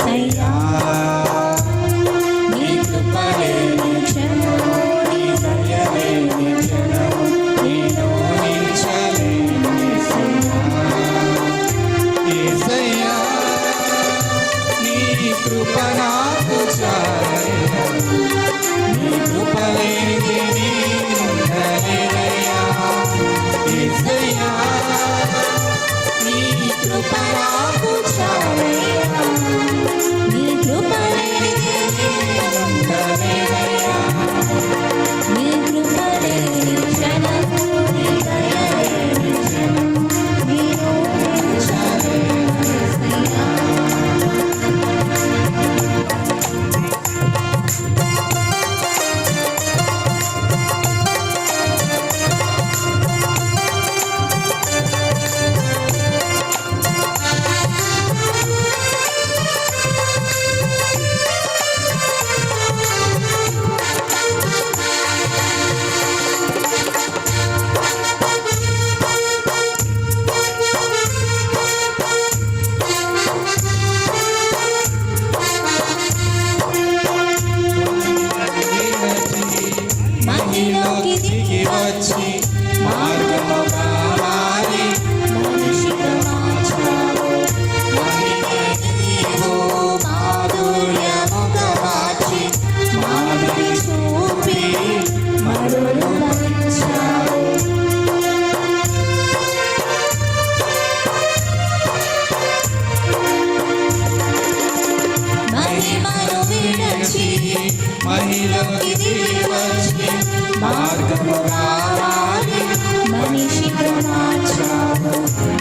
say కృపరా ভক্তিদিকে বাছি মার্গ মহামারী মনীষিক মাছারো মহিমে দিব মাদুর্য মুখবাছি মাধুরী সুপি মারুর বাচ্চারো মহিমা রবিরাছি মহিলা দিদি নিশিরো নাচা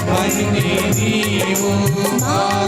কাহিনী দিও মা